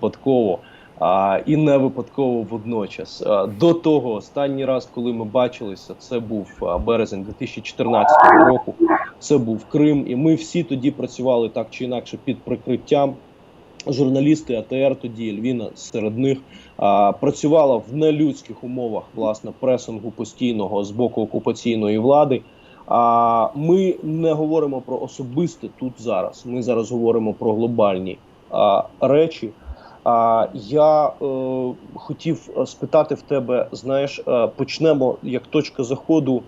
випадково. А, і не випадково водночас. А, до того, останній раз, коли ми бачилися, це був березень 2014 року. Це був Крим, і ми всі тоді працювали так чи інакше під прикриттям. Журналісти АТР тоді Львіна серед них а, працювала в нелюдських умовах власне пресингу постійного з боку окупаційної влади. А ми не говоримо про особисте тут зараз. Ми зараз говоримо про глобальні а, речі. А я е, хотів е, спитати в тебе: знаєш, е, почнемо як точка заходу.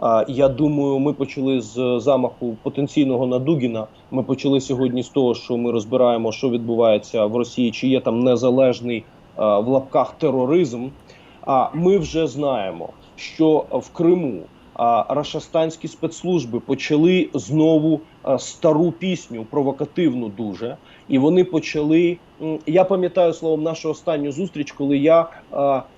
А я думаю, ми почали з замаху потенційного на Дугіна. Ми почали сьогодні з того, що ми розбираємо, що відбувається в Росії, чи є там незалежний а, в лапках тероризм. А ми вже знаємо, що в Криму рашастанські спецслужби почали знову стару пісню, провокативну дуже, і вони почали. Я пам'ятаю словом нашу останню зустріч, коли я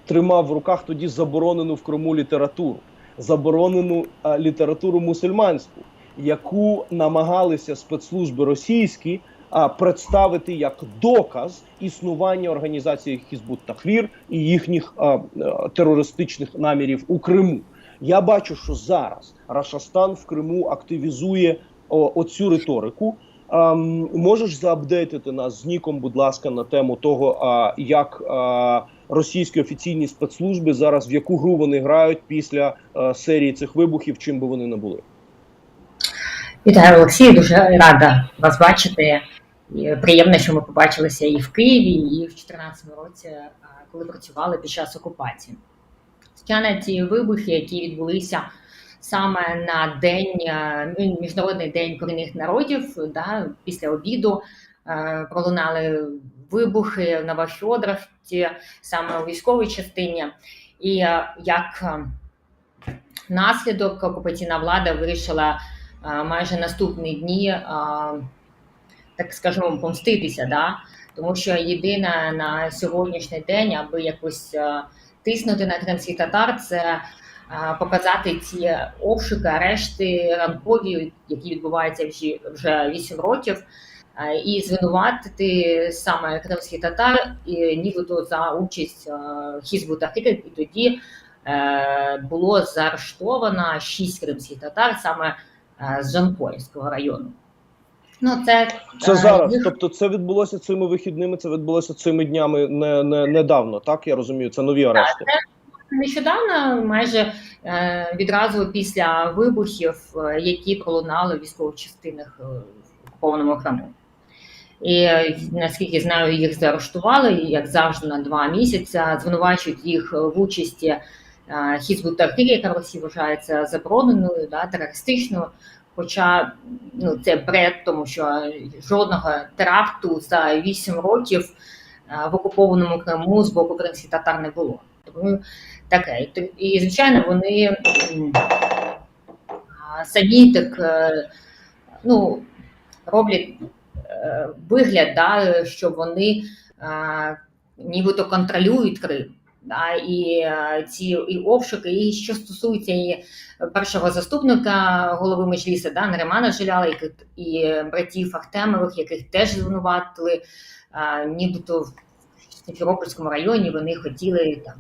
тримав в руках тоді заборонену в Криму літературу заборонену літературу мусульманську, яку намагалися спецслужби російські а, представити як доказ існування організації Хізбут Тахрір і їхніх а, а, терористичних намірів у Криму. Я бачу, що зараз Рашастан в Криму активізує оцю риторику. Ем, можеш заапдейтити нас з Ніком, будь ласка, на тему того, як російські офіційні спецслужби зараз в яку гру вони грають після а, серії цих вибухів, чим би вони не були. Вітаю, Олексій, дуже рада вас бачити. І Приємно, що ми побачилися і в Києві, і в 2014 році, коли працювали під час окупації. Звичайно, ті вибухи, які відбулися саме на день е, ну, міжнародний день корінних народів, да, після обіду е, пролунали вибухи в Новофьодоровці, саме у військовій частині. І е, як наслідок окупаційна влада вирішила майже наступні дні, так скажімо, помститися, да? тому що єдине на сьогоднішній день, аби якось тиснути на кримських татар, це показати ці обшуки, арешти ранкові, які відбуваються вже, вже 8 років. І звинуватити саме кримських татар, і нібито за участь Хізбу Тахрір, і тоді е, було заарештовано 6 кримських татар саме е, з Жанкоївського району. Ну, це, Це е, зараз. Тобто, це відбулося цими вихідними, це відбулося цими днями не, не недавно. Так я розумію, це нові арешти. Нещодавно, майже е, відразу після вибухів, е, які пролунали в військових частинах е, в окупованому Криму. І наскільки знаю, їх заарештували, як завжди, на два місяці, звинувачують їх в участі е, Хізбут Тахрір, яка в Росії вважається забороненою, да, терористичною. Хоча ну, це бред, тому що жодного теракту за 8 років е, в окупованому Криму з боку кримських татар не було. Тому таке. І, звичайно, вони самі так е, ну, роблять е, вигляд, да, що вони нібито контролюють Крим. Да, і е, ці і обшуки, і що стосується і першого заступника голови Меджліса, да, Наримана Жиляла, і, і братів Ахтемових, яких теж звинуватили, е, нібито в Сімферопольському районі вони хотіли там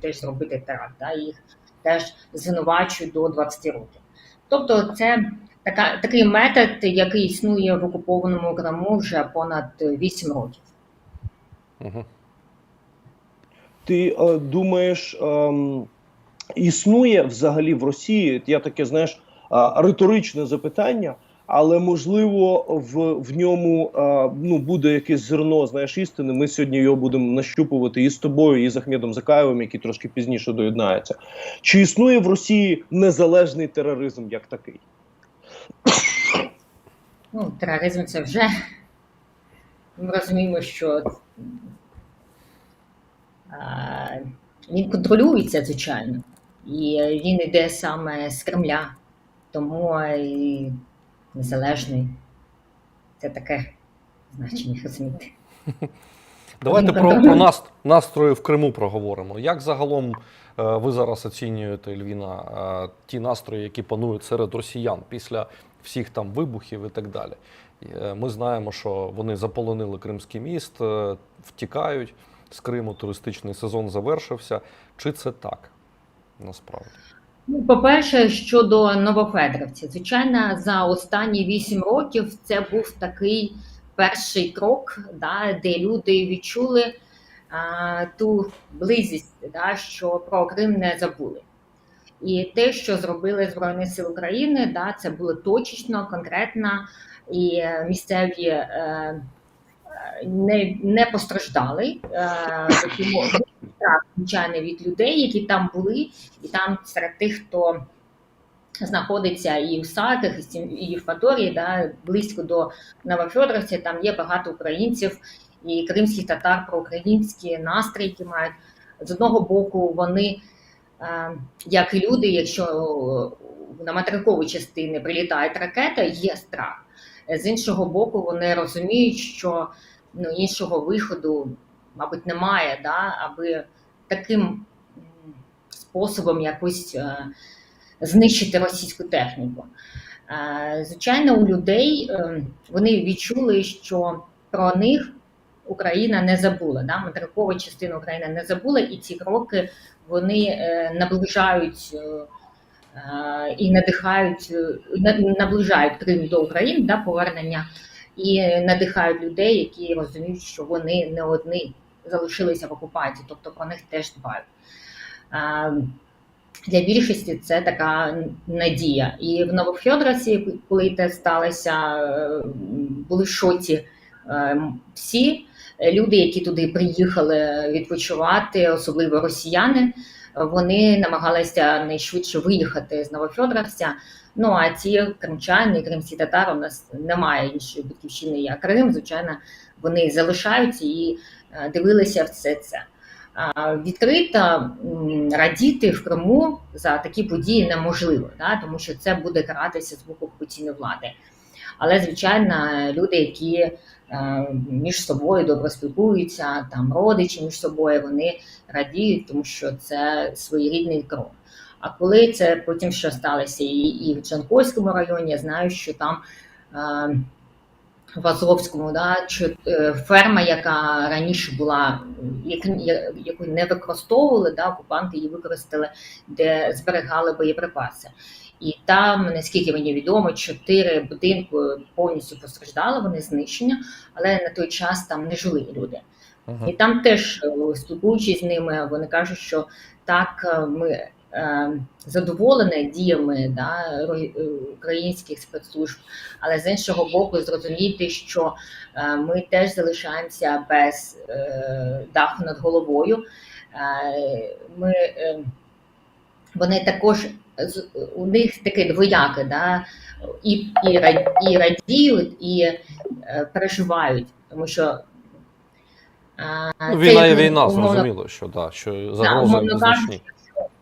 теж зробити теракт, да, їх теж звинувачують до 20 років. Тобто, це така, такий метод, який існує в окупованому Криму вже понад 8 років. Угу. Ти е, думаєш, ем, існує взагалі в Росії? Я таке знаєш е, риторичне запитання, але можливо в, в ньому е, ну буде якесь зерно знаєш істини. Ми сьогодні його будемо нащупувати і з тобою, і з Ахмедом Закаєвим, який трошки пізніше доєднається. Чи існує в Росії незалежний тероризм як такий? Ну, тероризм це вже ми розуміємо, що він контролюється, звичайно, і він йде саме з Кремля, тому і незалежний. Це таке значення розумієте. Давайте про, про настрої в Криму проговоримо. Як загалом е, ви зараз оцінюєте, Львіна, е, ті настрої, які панують серед росіян після всіх там вибухів і так далі? Е, Ми знаємо, що вони заполонили Кримський міст, втікають з Криму, туристичний сезон завершився. Чи це так насправді? Ну, по-перше, щодо Новофедорівців, звичайно, за останні вісім років це був такий перший крок, да, де люди відчули а, ту близість, да, що про Крим не забули. І те, що зробили Збройні Сили України, да, це було точечно, конкретно, і місцеві е, не, не постраждали. Е, страх, звичайно, від людей, які там були, і там серед тих, хто знаходиться і в Саках, і в Сім- і в Фаторії, да, близько до Новофьодоровця, там є багато українців і кримських татар про українські настрій, які мають. З одного боку, вони, е, як і люди, якщо на материкові частини прилітає ракета, є страх. З іншого боку, вони розуміють, що ну, іншого виходу, мабуть, немає, да, аби таким способом якось е, знищити російську техніку. Е, Звичайно, у людей е, вони відчули, що про них Україна не забула. Да? Материкова частина України не забула, і ці кроки вони е, наближають. І надихають, наближають Крим до України да, повернення і надихають людей, які розуміють, що вони не одні залишилися в окупації, тобто про них теж дбають. Для більшості це така надія. І в Новофьодорівці, коли це сталося, були шоці е, всі люди, які туди приїхали відпочивати, особливо росіяни. Вони намагалися найшвидше виїхати з Новофьодоровця. Ну а ці кримчани, кримські татари, у нас немає іншої батьківщини, як Крим. Звичайно, вони залишаються і е, дивилися все це. Відкрито радіти в Криму за такі події неможливо, да, тому що це буде каратися з боку окупаційної влади. Але, звичайно, люди, які е, між собою добре спілкуються, там родичі між собою, вони радіють, тому що це своєрідний крок. А коли це потім що сталося і, і в Джанкойському районі, я знаю, що там е, в Азовському, да, чи, е, ферма, яка раніше була, як, яку не використовували, да, окупанти її використали, де зберігали боєприпаси. І там, наскільки мені відомо, чотири будинки повністю постраждали, вони знищені, але на той час там не жили люди. І там теж е, спілкуючись з ними, вони кажуть, що так е, ми е, задоволені діями да, е, українських спецслужб, але з іншого боку, зрозуміти, що е, ми теж залишаємося без е, даху над головою. Е, ми, е, вони також у них таке двояке, да, і, і, і радіють, і е, переживають, тому що. Ну, війна є війна, умовно зрозуміло, що, да, що загрози умовно значні.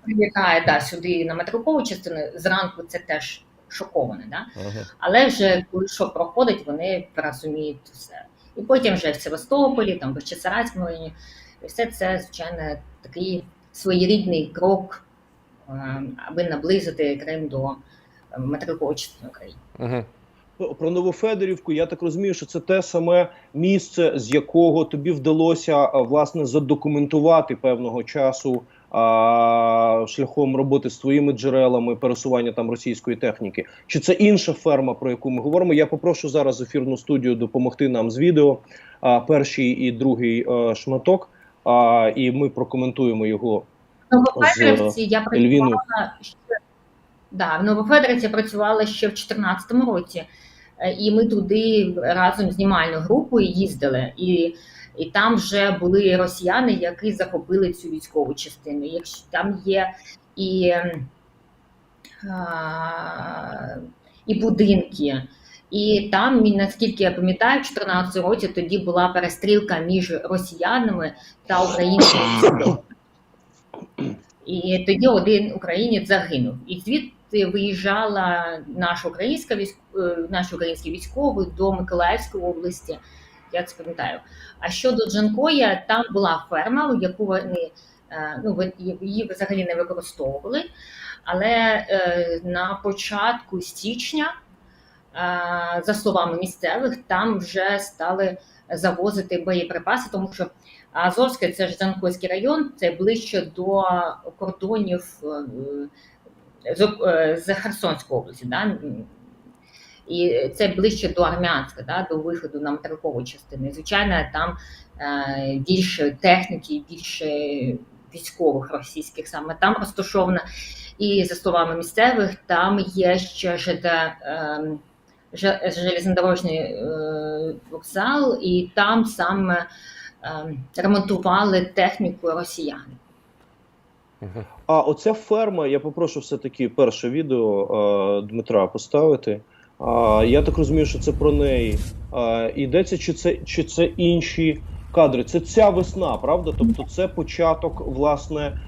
прилітає да, сюди на материкову частину, зранку це теж шоковане. Да? Мгм. Але вже коли що проходить, вони розуміють все. І потім вже в Севастополі, там в Чесарацькому районі, і все це, звичайно, такий своєрідний крок, аби наблизити Крим до е, материкової частини України. Про Новофедорівку, я так розумію, що це те саме місце, з якого тобі вдалося власне задокументувати певного часу а, шляхом роботи з твоїми джерелами пересування там російської техніки. Чи це інша ферма, про яку ми говоримо? Я попрошу зараз ефірну студію допомогти нам з відео. А, перший і другий а, шматок. А, і ми прокоментуємо його В Новофедорівці я працювала ще, да, в Новофедорівці я працювала ще в 2014 році, Е, і ми туди разом з знімальною групою їздили. І, і там вже були росіяни, які захопили цю військову частину. Якщо там є і, ем, і будинки. І там, наскільки я пам'ятаю, в 2014 році тоді була перестрілка між росіянами та українськими військовими. І тоді один українець загинув. І звідти виїжджала наша українська військ... е, наш український військовий до Миколаївської області. Я це пам'ятаю. А щодо Джанкоя, там була ферма, яку вони е, ну, її взагалі не використовували. Але е, на початку січня за словами місцевих, там вже стали завозити боєприпаси, тому що Азовське це ж Занкойський район, це ближче до кордонів е, е, з Херсонської області. Да? І це ближче до Армянська, да, до виходу на материкову частину. Звичайно, там е, більше техніки, більше військових російських саме там розташовано. І за словами місцевих, там є ще ЖД, е, же- железнодорожний е, вокзал, і там саме ремонтували техніку росіян. Мгм. А оця ферма, я попрошу все-таки перше відео е, Дмитра поставити. А, я так розумію, що це про неї. А, йдеться, чи це, чи це інші кадри? Це ця весна, правда? Тобто це початок власне е,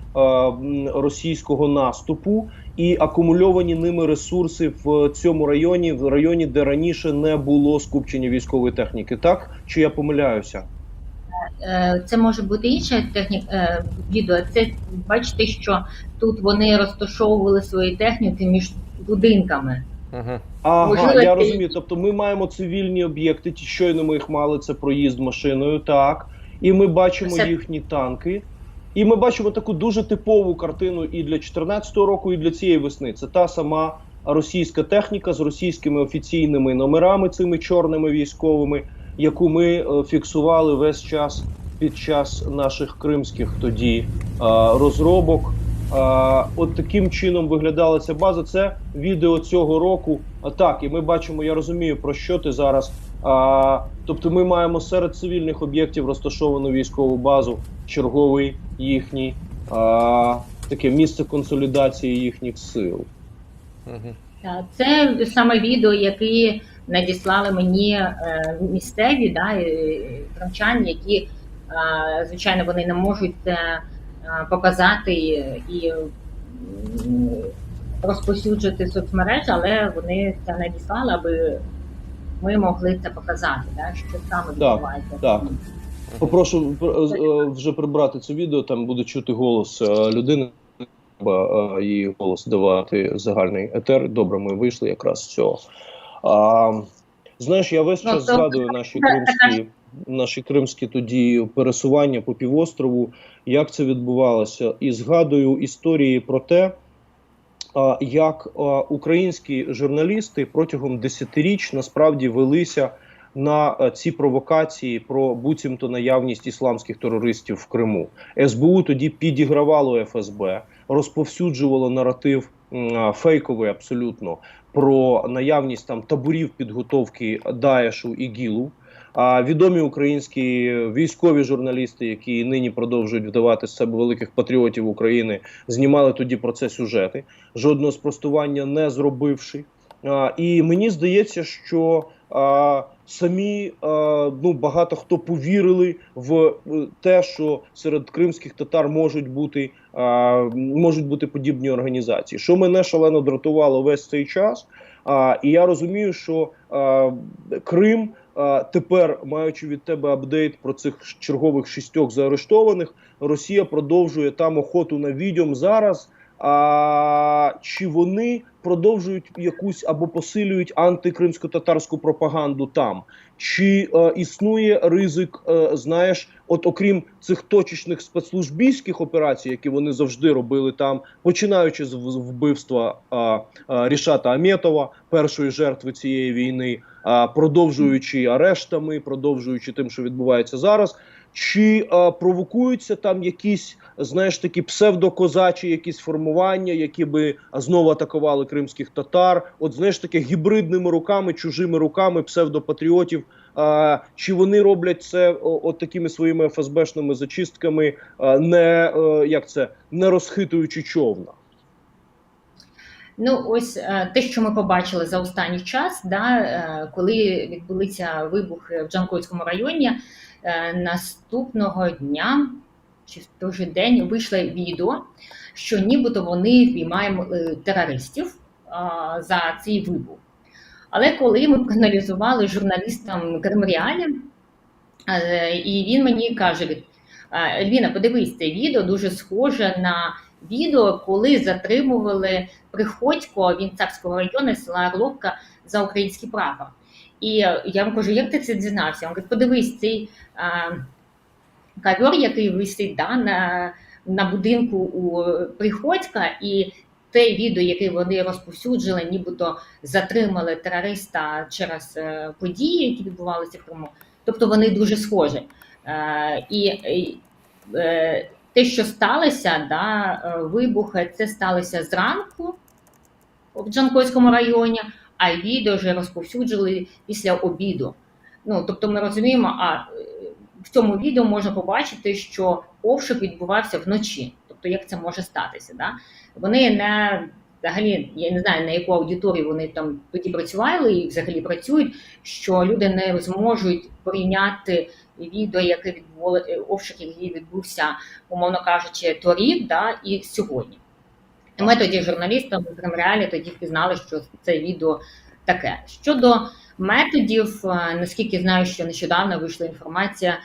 російського наступу і акумульовані ними ресурси в цьому районі, в районі, де раніше не було скупчення військової техніки. Так чи я помиляюся? Е, Це може бути інша техніка відео. Це бачите, що тут вони розташовували свої техніки між будинками. Ага, Можливо, я розумію. Тобто ми маємо цивільні об'єкти, ті щойно ми їх мали, це проїзд машиною, так. І ми бачимо Це- їхні танки. І ми бачимо таку дуже типову картину і для 2014 року, і для цієї весни. Це та сама російська техніка з російськими офіційними номерами, цими чорними військовими, яку ми е, фіксували весь час під час наших кримських тоді е, розробок. От таким чином виглядала ця база. Це відео цього року. А так, і ми бачимо, я розумію, про що ти зараз. А, тобто, ми маємо серед цивільних об'єктів розташовану військову базу, черговий їхній а, таке місце консолідації їхніх сил. Це саме відео, яке надіслали мені е, місцеві да, е, які, е, звичайно, вони не можуть е, показати і в соцмережі, але вони це надіслали, аби ми могли це показати, да, що саме відбувається. так. Попрошу вже прибрати це відео. Там буде чути голос людини. Треба її голос давати загальний етер. Добре, ми вийшли якраз з цього. А, знаєш, я весь Ну, час згадую наші кримські, наші кримські тоді пересування по півострову, як це відбувалося, і згадую історії про те, як українські журналісти протягом десятиріч насправді велися на ці провокації про буцімто наявність ісламських терористів в Криму. СБУ тоді підігравало ФСБ, розповсюджувало наратив фейковий абсолютно про наявність там таборів підготовки Даешу і ГІЛу. А відомі українські військові журналісти, які нині продовжують вдавати з себе великих патріотів України, знімали тоді про це сюжети, жодного спростування не зробивши. А, і мені здається, що а, самі а, ну багато хто повірили в е, те, що серед кримських татар можуть бути а, можуть бути подібні організації. Що мене шалено дратувало весь цей час. А, і я розумію, що а, Крим. а, Тепер, маючи від тебе апдейт про цих чергових шістьох заарештованих, Росія продовжує там охоту на відьом зараз. А чи вони продовжують якусь або посилюють антикримсько-татарську пропаганду там? Чи е, існує ризик, е, знаєш, от окрім цих точечних спецслужбійських операцій, які вони завжди робили там, починаючи з вбивства е, е, Рішата Аметова, першої жертви цієї війни, а продовжуючи арештами, продовжуючи тим, що відбувається зараз. Чи е, провокуються там якісь, знаєш, такі псевдокозачі, якісь формування, які би знову атакували кримських татар? От знаєш, таке гібридними руками, чужими руками псевдопатріотів. Чи вони роблять це от такими своїми ФСБшними зачистками, не е, як це не розхитуючи човна? Ну, ось е, те, що ми побачили за останній час, да, е, коли відбулися вибухи в Джанкойському районі, наступного дня чи в той же день вийшло відео, що нібито вони впіймаємо е, терористів за цей вибух. Але коли ми проаналізували журналістам Кримреалі, е, і він мені каже: «Е, Ельвіна, подивись це відео, дуже схоже на відео, коли затримували Приходько, він царського району села Орловка за український прапор. І я йому кажу, як ти це дізнався? Він говорить, подивись, цей а, ковер, який висить да, на, на будинку у Приходька, і те відео, яке вони розповсюджили, нібито затримали терориста через е, події, які відбувалися в Криму. Тобто вони дуже схожі. Е, і е, те, що сталося, да, е, вибух, це сталося зранку в Джанкойському районі, а відео вже розповсюджили після обіду. Ну, тобто ми розуміємо, а в цьому відео можна побачити, що обшук відбувався вночі. Тобто, як це може статися? Да? Вони не взагалі, я не знаю на яку аудиторію вони там тоді працювали і взагалі працюють, що люди не зможуть порівняти відео, яке відбуло обшук, який відбувся, умовно кажучи, торік, да, і сьогодні. Ми тоді журналістам в Кремреалі тоді впізнали, що це відео таке. Щодо методів, е, наскільки знаю, що нещодавно вийшла інформація, е,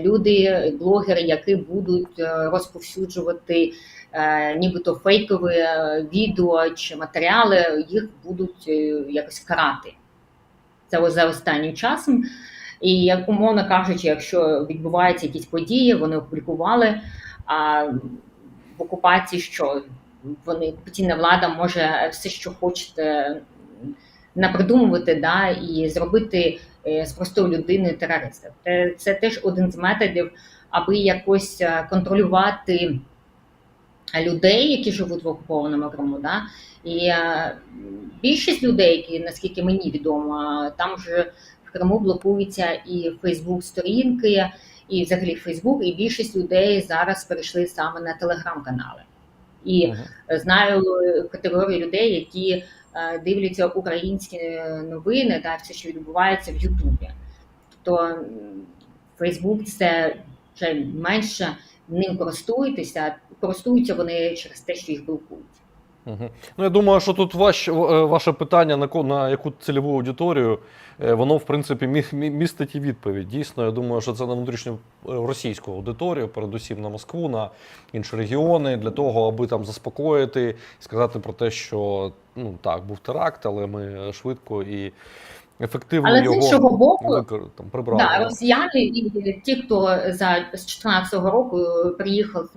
люди, блогери, які будуть е, розповсюджувати е, нібито фейкові е, відео чи матеріали, їх будуть е, якось карати. Це за останнім часом. І як умовно кажучи, якщо відбуваються якісь події, вони опублікували. А в окупації що вони окупаційна влада може все, що хочете напридумувати, да, і зробити е, з простої людини терориста. Це, це теж один з методів, аби якось е, контролювати людей, які живуть в окупованому Криму. Да? І е, більшість людей, які наскільки мені відомо, там вже в Криму блокуються і Фейсбук-сторінки, і взагалі Фейсбук, і більшість людей зараз перейшли саме на телеграм-канали. І Мгм. знаю е, категорію людей, які е, дивляться українські новини та все, що відбувається в Ютубі. Тобто Фейсбук це вже менше ним користуєтеся, користуються вони через те, що їх блокують. Мгм. Ну, я думаю, що тут ваш, е, ваше питання на, на яку цільову аудиторію, е, воно, в принципі, мі- мі- містить і відповідь. Дійсно, я думаю, що це на внутрішню е, російську аудиторію, передусім на Москву, на інші регіони, для того, аби там заспокоїти, сказати про те, що ну так, був теракт, але ми швидко і ефективно Але з іншого боку, там, прибрали. Да, росіяни і ті, хто за з 14-го року приїхав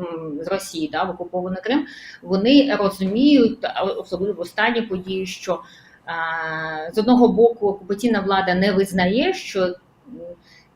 з Росії да, в окупований Крим, вони розуміють, особливо останні події, що а, з одного боку окупаційна влада не визнає, що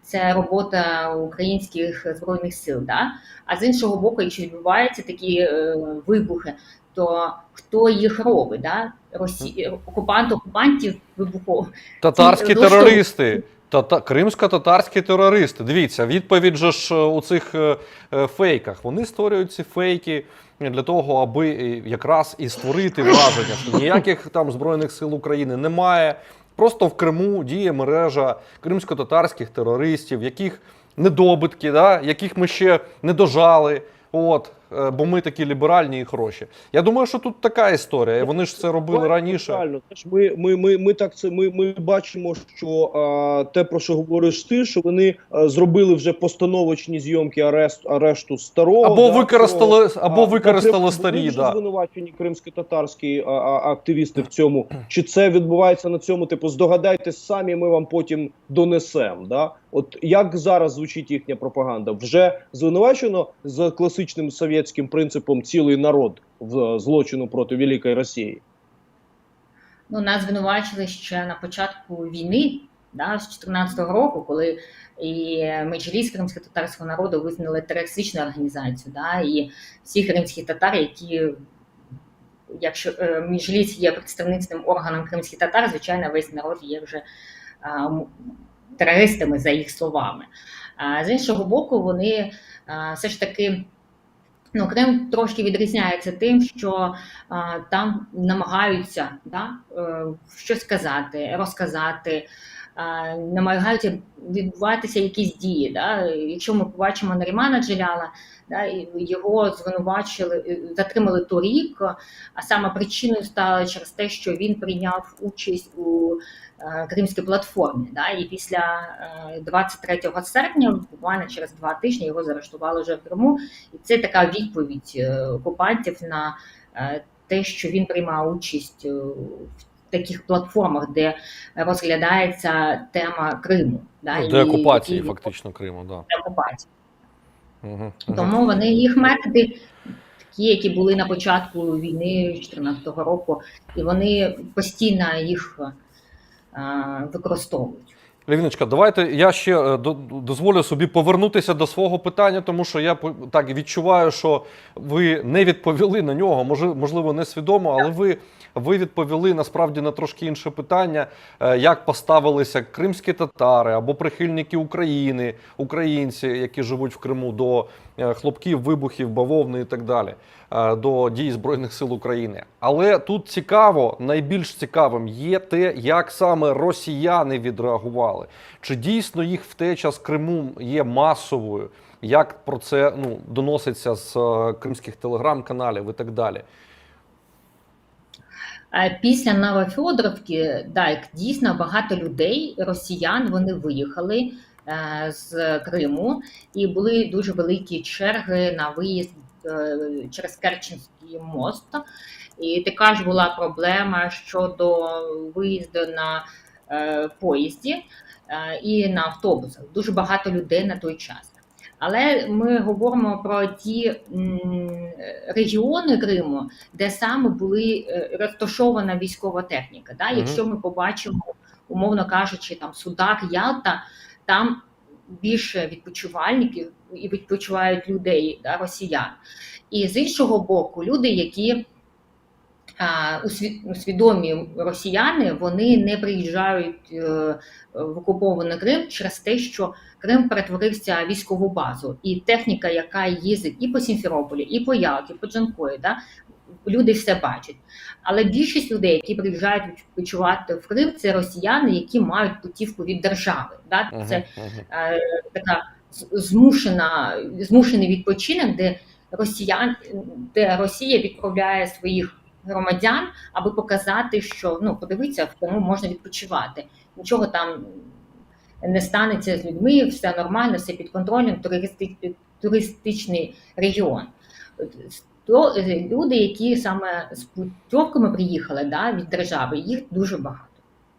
це робота українських збройних сил, да? а з іншого боку, якщо відбуваються такі е, вибухи, то хто їх робить? Да? Росі... Окупант окупантів вибухов Татарські Ті, ну, терористи. Тата... Кримсько-татарські терористи. Дивіться, відповідь же ж е, у цих е, е, фейках. Вони створюють ці фейки для того, аби е, якраз і створити враження, що ніяких там збройних сил України немає. Просто в Криму діє мережа кримсько-татарських терористів, яких недобитки, да? яких ми ще не дожали. От, е, бо ми такі ліберальні і хороші. Я думаю, що тут така історія. і Вони ж це робили раніше. Ми, ми, ми, ми так це ми, ми бачимо, що а, те, про що говориш ти, що вони а, зробили вже постановочні зйомки арест, арешту старого Або да, використали, цього, або використали були старі. Да. звинувачені кримсько-татарські а, а, активісти в цьому. Чи це відбувається на цьому? Типу, здогадайтесь самі, ми вам потім донесемо. Да? От як зараз звучить їхня пропаганда? Вже звинувачено за класичним совєтським принципом цілий народ в е, злочину проти великої Росії. Ну, нас звинувачили ще на початку війни, да, з 14-го року, коли і Меджліс кримсько-татарського народу визнали терористичною організацією, да, і всі кримські татари, які, якщо е, Меджліс є представницьким органом кримських татар, звичайно, весь народ є вже а, терористами за їх словами. А з іншого боку, вони а, все ж таки. Ну, Крим трошки відрізняється тим, що а, там намагаються да, е, щось сказати, розказати, а, намагаються відбуватися якісь дії. Да? Якщо ми побачимо Нарімана Джеляла, да, його звинувачили, е, затримали торік, а саме причиною стало через те, що він прийняв участь у е, Кримській платформі. Да? І після е, 23 серпня, буквально через два тижні, його заарештували вже в Криму. І це така відповідь е, окупантів на е, те, що він приймав участь е, в таких платформах, де розглядається тема Криму. Да? Ну, і деокупації, які- фактично, Криму, да. деокупації. Угу. Тому вони їх методи такі, які були на початку війни 2014 року, і вони постійно їх е, використовують. Лівничка, давайте я ще е, до- дозволю собі повернутися до свого питання, тому що я так відчуваю, що ви не відповіли на нього, можливо, не свідомо, але ви, ви відповіли насправді на трошки інше питання, е, як поставилися кримські татари або прихильники України, українці, які живуть в Криму, до е, хлопків, вибухів, бавовни і так далі, е, до дій Збройних сил України. Але тут цікаво, найбільш цікавим є те, як саме росіяни відреагували. Чи дійсно їх втеча з Криму є масовою? Як про це ну, доноситься з е, кримських телеграм-каналів і так далі? Е, Після Новофьодоровки, так, дійсно багато людей, росіян, вони виїхали е, з Криму, і були дуже великі черги на виїзд е, через Керченський мост. І така ж була проблема щодо виїзду на е, поїзді е, і на автобусах. Дуже багато людей на той час. Але ми говоримо про ті регіони Криму, де саме були е, розташована військова техніка. Да? Якщо ми побачимо, умовно кажучи, там Судак, Ялта, там більше відпочивальників і відпочивають людей, да, росіян. І з іншого боку, люди, які усвідомі росіяни, вони не приїжджають е, в окупований Крим через те, що Крим перетворився в військову базу, і техніка, яка їздить і по Сімферополі, і по Ялті, по Джанкої, да, люди все бачать. Але більшість людей, які приїжджають відпочивати в Крим, це росіяни, які мають путівку від держави. Да? Це е, така змушена, змушений відпочинок, де росіян, де Росія відправляє своїх громадян, аби показати, що ну подивіться, в Криму можна відпочивати. Нічого там не станеться з людьми, все нормально, все під контролем, туристи- туристичний регіон. То е, люди, які саме з путівками приїхали да, від держави, їх дуже багато.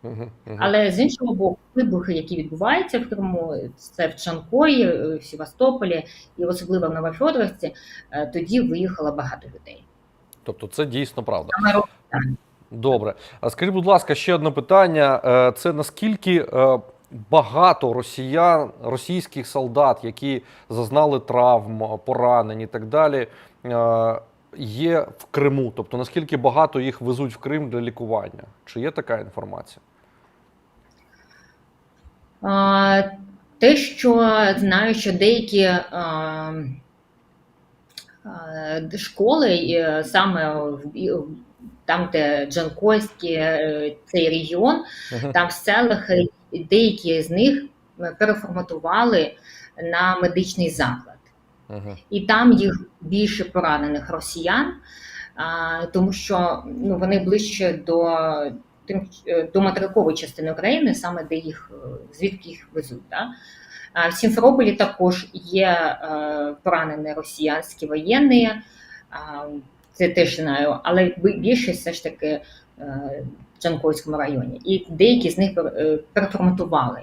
Мгм, мгм. Але з іншого боку, вибухи, які відбуваються в Криму, це в Чанкої, е, в Севастополі і особливо в Новофьодоровці, е, тоді виїхало багато людей. Тобто це дійсно правда. Добре. А скажіть, будь ласка, ще одне питання: це наскільки багато росіян, російських солдат, які зазнали травм, поранень і так далі, е, є в Криму? Тобто наскільки багато їх везуть в Крим для лікування? Чи є така інформація? А, Те, що знаю, що деякі а, а, школи, е, саме в- і- там, де Джанкойський, е, цей регіон, там в селах е, деякі з них переформатували на медичний заклад. Мгм. і там їх більше поранених росіян, а, тому що ну, вони ближче до, тим- е, до материкової частини України, саме де їх е, звідки їх везуть. Да? А в Сімферополі також є е, поранені росіянські воєнні, а, це теж знаю, але бі- більшість все ж таки е, Джанкойському районі. І деякі з них е, переформатували.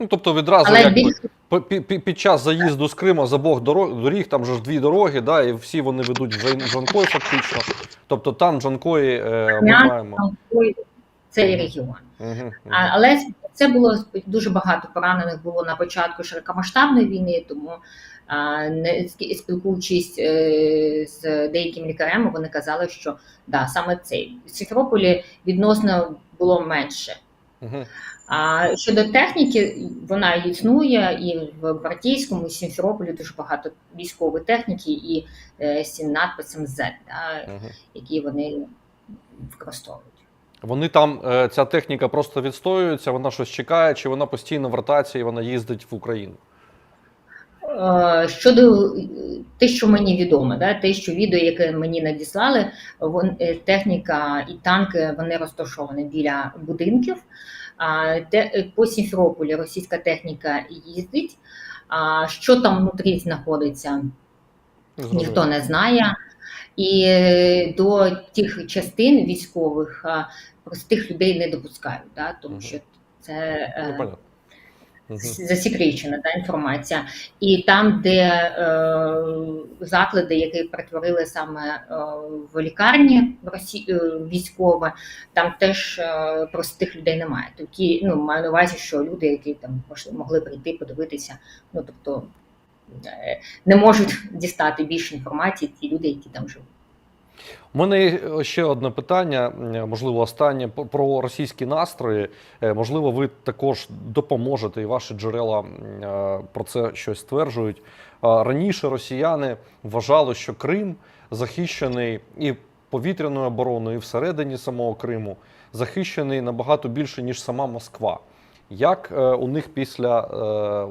Ну, тобто відразу Але якби, більше П- пі- пі- Під час заїзду з Криму з обох дорог, доріг, там же ж дві дороги, да, і всі вони ведуть в Джанкой фактично. Тобто там Джанкої е, ми маємо. Цей регіон. Мгм. Але це було дуже багато поранених було на початку широкомасштабної війни, тому не спілкуючись е, з деякими лікарями, вони казали, що да, саме цей в Сімферополі відносно було менше. А щодо техніки, вона існує і в Гвардійському, і в Сімферополі дуже багато військової техніки і е, з цим надписом Z, да, Мгм. які вони використовують. Вони там, е, ця техніка просто відстоюється, вона щось чекає, чи вона постійно в ротації, вона їздить в Україну. Е, Щодо е, те, що мені відомо, да, те, що відео, яке мені надіслали, вон, е, техніка і танки вони розташовані біля будинків. А те, по Сімферополі російська техніка їздить. А що там внутрі знаходиться, ніхто не знає. І до тих частин військових простих людей не допускають, да, тому що це Ну. Засекречена та інформація. І там, де е, заклади, які перетворили саме е, в лікарні в Росі... е, військове, там теж е, простих людей немає. Такі, ну, маю на увазі, що люди, які там могли прийти, подивитися, ну тобто е, не можуть дістати більше інформації ті люди, які там живуть. У мене є ще одне питання, можливо, останнє про російські настрої. Е, Можливо, ви також допоможете, і ваші джерела е, про це щось стверджують. Раніше росіяни вважали, що Крим захищений і повітряною обороною, і всередині самого Криму, захищений набагато більше, ніж сама Москва. Як е, у них після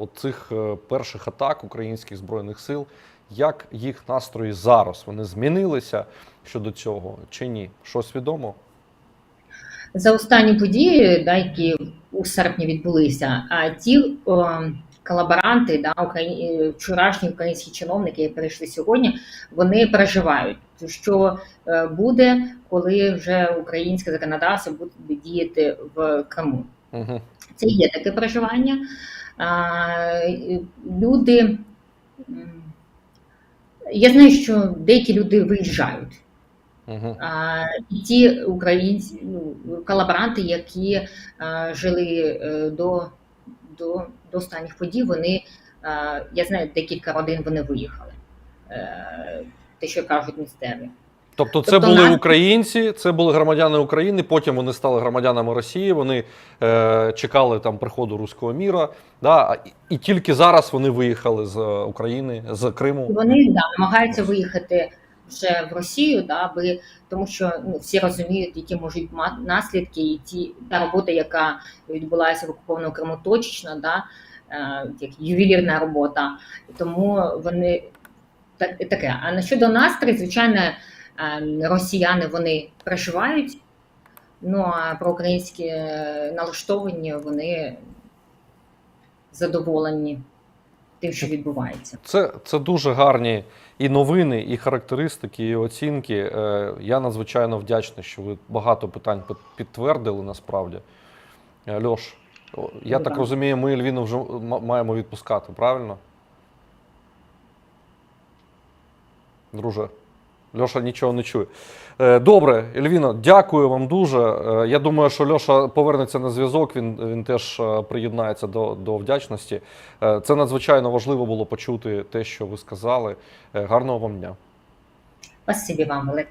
е, цих перших атак українських збройних сил, як їх настрої зараз? Вони змінилися щодо цього чи ні? Щось відомо? За останні події, да, які у серпні відбулися, а ті о, колаборанти, да, украї... е, вчорашні українські чиновники, які прийшли сьогодні, вони переживають, що е, буде, коли вже українське законодавство буде діяти в Криму. Угу. Це є таке переживання. А, люди, я знаю, що деякі люди виїжджають. Угу. А, і ті українці, ну, колаборанти, які а, жили е, до, до, до останніх подій, вони, а, я знаю, декілька родин вони виїхали. Е, те, що кажуть місцеві. Тобто, це Тобто були нас- українці, це були громадяни України. Потім вони стали громадянами Росії. Вони е, чекали там приходу руського міра. Да, і, тільки зараз вони виїхали з е, України, з Криму. Вони да, намагаються виїхати вже в Росію, да, аби, тому що ну, всі розуміють, які можуть мати наслідки, і ті та робота, яка відбулася в окупованому Криму, точечна, да, е, як ювелірна робота. Тому вони так, таке. А на щодо настрій, звичайно, е, росіяни вони переживають. Ну а про українські е, налаштовані вони задоволені тим, що відбувається. Це, це дуже гарні і новини, і характеристики, і оцінки. Е, я надзвичайно вдячний, що ви багато питань підтвердили насправді. Е, Льош, я Ну, так розумію, ми Львіну вже маємо відпускати, правильно? Друже, Льоша нічого не чує. Е, Добре, Ельвіна, дякую вам дуже. Е, Я думаю, що Льоша повернеться на зв'язок, він, він теж е, приєднається до, до вдячності. Це надзвичайно важливо було почути те, що ви сказали. Гарного вам дня. Спасибі вам велике.